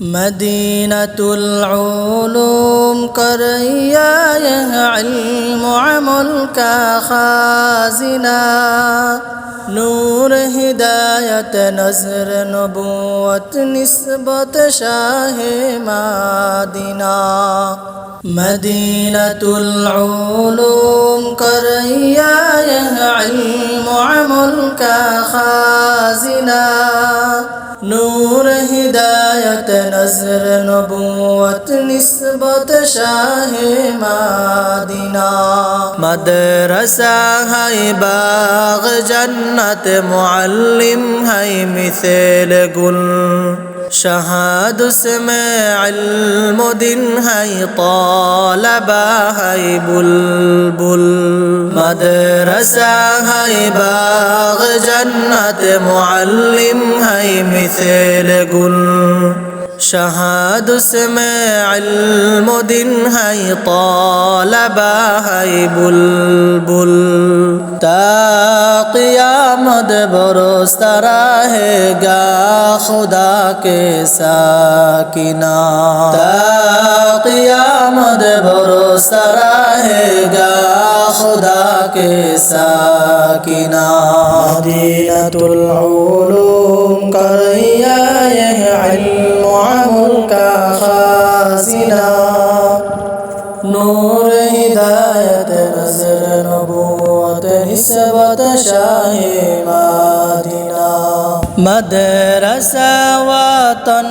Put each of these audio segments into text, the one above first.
مدينة العلوم یہ علم عمل کا خازنہ نور ہدایت نظر نبوت نسبت شاہ مدینہ مدینة العلوم یہ علم عمل کا خازنہ نور ہدایت نظر نبوت نسبت شاہ مدینہ مدرسہ ہے باغ جنت معلم ہے مثل گل شہاد اس میں علم دن ہے طالبہ ہے بلبل مدرسہ ہے باغ جنت معلم ہے مثل گل شہاد اس میں علم دن ہے طالبہ ہے بلبل. تا قیامت برس رہے گا خدا کے ساکنہ تا قیامت برس رہے گا خدا کے ساکنہ مدینة العلوم نور ہدایت نظر نبوت نسبت شاہ مدینہ مدرسہ وطن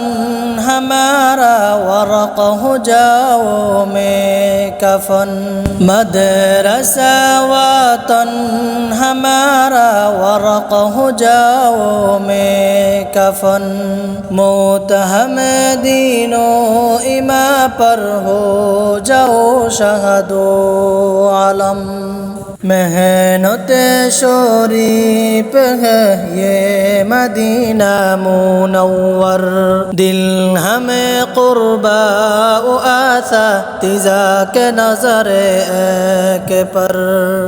ہمارا ورق ہو جاؤ میں کفن مدرسہ وطن ہمارا ورق ہو جاؤ میں کفن موت ہم دینوں اما پر ہو جاؤ شہدو علم محنت شوریپ ہے یہ مدینہ منور دل ہمیں قربا آسا تیزا کے نظر ایک پر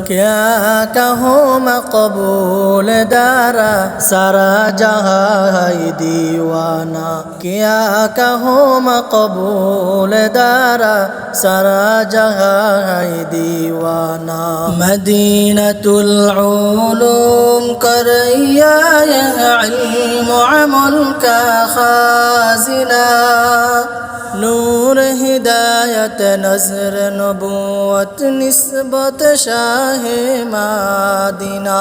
کیا کہوں مقبول دارا سارا جہاں ہے دیوانہ کیا کہوں مقبول دارا سارا جہاں ہے دیوانہ مدينة العلوم کریا یہ علم عمل کا خازنہ نور ہدایت نظر نبوت نسبت شاہ مدینہ